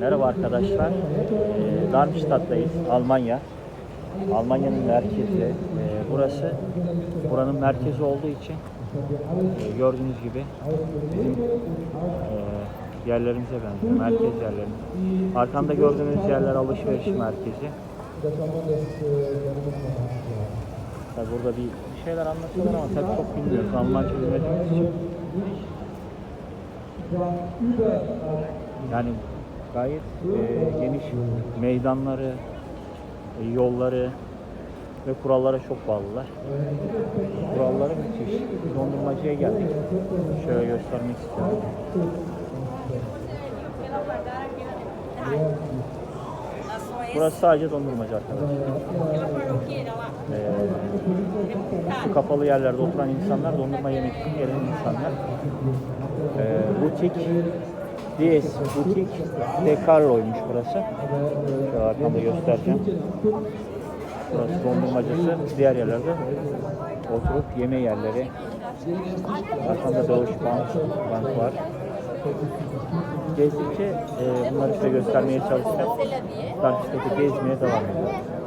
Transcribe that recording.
Merhaba arkadaşlar. Ee, Darmstadt'tayız, Almanya. Almanya'nın merkezi. Ee, burası buranın merkezi olduğu için e, gördüğünüz gibi bizim e, yerlerimize benziyor. Merkez yerlerimiz. Arkamda gördüğünüz yerler alışveriş merkezi. Tabi burada bir şeyler anlatıyorlar ama tabii çok bilmiyoruz. Almanca bilmediğimiz için. Yani gayet e, geniş meydanları, e, yolları ve kurallara çok bağlılar. Kuralları müthiş. Dondurmacıya geldik. Şöyle göstermek istiyorum. Burası sadece dondurmacı arkadaşlar. Ee, kapalı yerlerde oturan insanlar dondurma yemek için gelen insanlar. Ee, butik DS Butik De Carlo'ymuş burası. Şu arkamda göstereceğim. Burası dondurmacısı. Diğer yerlerde oturup yeme yerleri. Arkamda Doğuş Bank, bank var. Gezdikçe e, bunları size göstermeye çalışacağım. Karşıdaki gezmeye devam ediyorum.